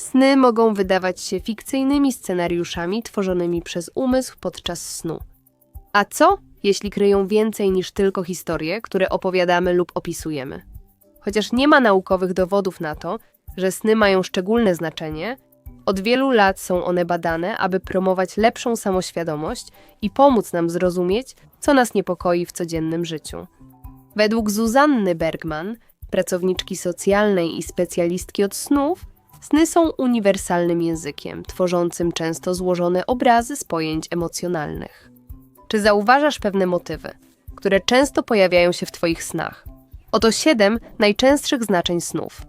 Sny mogą wydawać się fikcyjnymi scenariuszami tworzonymi przez umysł podczas snu. A co, jeśli kryją więcej niż tylko historie, które opowiadamy lub opisujemy? Chociaż nie ma naukowych dowodów na to, że sny mają szczególne znaczenie, od wielu lat są one badane, aby promować lepszą samoświadomość i pomóc nam zrozumieć, co nas niepokoi w codziennym życiu. Według Zuzanny Bergman, pracowniczki socjalnej i specjalistki od snów, sny są uniwersalnym językiem, tworzącym często złożone obrazy z pojęć emocjonalnych. Czy zauważasz pewne motywy, które często pojawiają się w Twoich snach? Oto siedem najczęstszych znaczeń snów.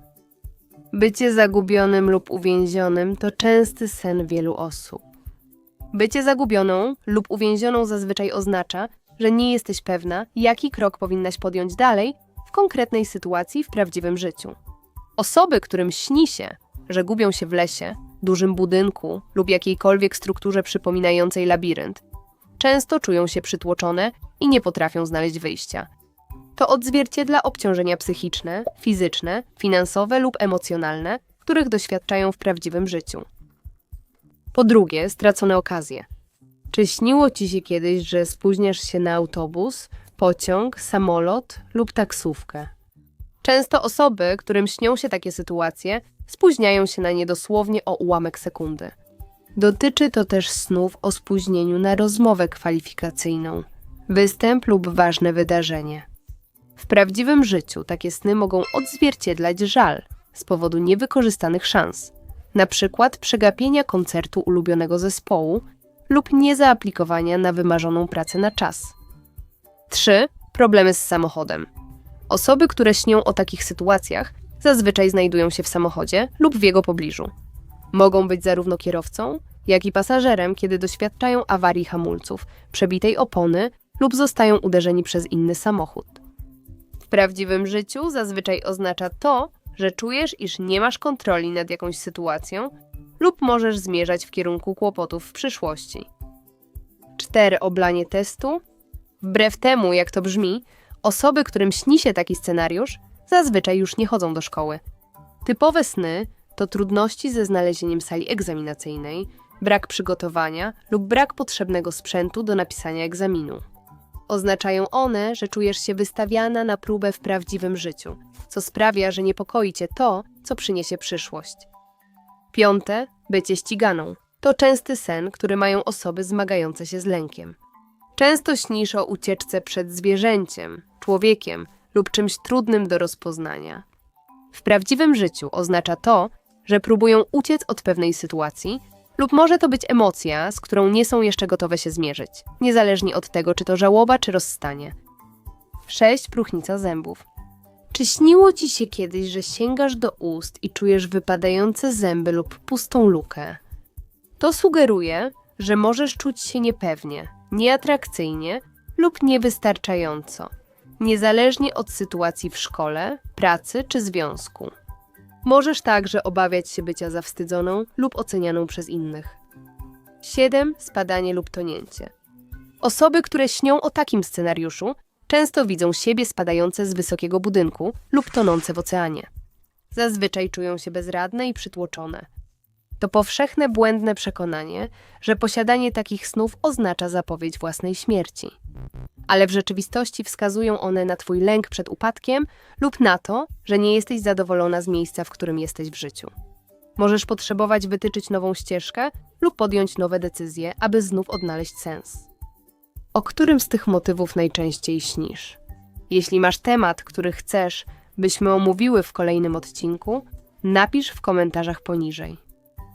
Bycie zagubionym lub uwięzionym to częsty sen wielu osób. Bycie zagubioną lub uwięzioną zazwyczaj oznacza, że nie jesteś pewna, jaki krok powinnaś podjąć dalej w konkretnej sytuacji w prawdziwym życiu. Osoby, którym śni się, że gubią się w lesie, dużym budynku lub jakiejkolwiek strukturze przypominającej labirynt, często czują się przytłoczone i nie potrafią znaleźć wyjścia. To odzwierciedla obciążenia psychiczne, fizyczne, finansowe lub emocjonalne, których doświadczają w prawdziwym życiu. Po drugie, stracone okazje. Czy śniło ci się kiedyś, że spóźniasz się na autobus, pociąg, samolot lub taksówkę? Często osoby, którym śnią się takie sytuacje, spóźniają się na nie dosłownie o ułamek sekundy. Dotyczy to też snów o spóźnieniu na rozmowę kwalifikacyjną, występ lub ważne wydarzenie. W prawdziwym życiu takie sny mogą odzwierciedlać żal z powodu niewykorzystanych szans, na przykład przegapienia koncertu ulubionego zespołu lub niezaaplikowania na wymarzoną pracę na czas. 3. Problemy z samochodem. Osoby, które śnią o takich sytuacjach, zazwyczaj znajdują się w samochodzie lub w jego pobliżu. Mogą być zarówno kierowcą, jak i pasażerem, kiedy doświadczają awarii hamulców, przebitej opony lub zostają uderzeni przez inny samochód. W prawdziwym życiu zazwyczaj oznacza to, że czujesz, iż nie masz kontroli nad jakąś sytuacją lub możesz zmierzać w kierunku kłopotów w przyszłości. 4. Oblanie testu. Wbrew temu, jak to brzmi, osoby, którym śni się taki scenariusz, zazwyczaj już nie chodzą do szkoły. Typowe sny to trudności ze znalezieniem sali egzaminacyjnej, brak przygotowania lub brak potrzebnego sprzętu do napisania egzaminu. Oznaczają one, że czujesz się wystawiana na próbę w prawdziwym życiu, co sprawia, że niepokoi cię to, co przyniesie przyszłość. Piąte, bycie ściganą. To częsty sen, który mają osoby zmagające się z lękiem. Często śnisz o ucieczce przed zwierzęciem, człowiekiem lub czymś trudnym do rozpoznania. W prawdziwym życiu oznacza to, że próbują uciec od pewnej sytuacji, lub może to być emocja, z którą nie są jeszcze gotowe się zmierzyć, niezależnie od tego, czy to żałoba, czy rozstanie. 6. Próchnica zębów. Czy śniło ci się kiedyś, że sięgasz do ust i czujesz wypadające zęby lub pustą lukę? To sugeruje, że możesz czuć się niepewnie, nieatrakcyjnie lub niewystarczająco, niezależnie od sytuacji w szkole, pracy czy związku. Możesz także obawiać się bycia zawstydzoną lub ocenianą przez innych. 7. Spadanie lub tonięcie. Osoby, które śnią o takim scenariuszu, często widzą siebie spadające z wysokiego budynku lub tonące w oceanie. Zazwyczaj czują się bezradne i przytłoczone. To powszechne błędne przekonanie, że posiadanie takich snów oznacza zapowiedź własnej śmierci. Ale w rzeczywistości wskazują one na Twój lęk przed upadkiem lub na to, że nie jesteś zadowolona z miejsca, w którym jesteś w życiu. Możesz potrzebować wytyczyć nową ścieżkę lub podjąć nowe decyzje, aby znów odnaleźć sens. O którym z tych motywów najczęściej śnisz? Jeśli masz temat, który chcesz, byśmy omówiły w kolejnym odcinku, napisz w komentarzach poniżej.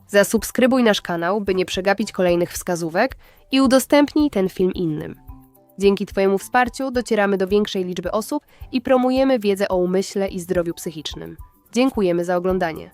Zasubskrybuj nasz kanał, by nie przegapić kolejnych wskazówek i udostępnij ten film innym. Dzięki Twojemu wsparciu docieramy do większej liczby osób i promujemy wiedzę o umyśle i zdrowiu psychicznym. Dziękujemy za oglądanie.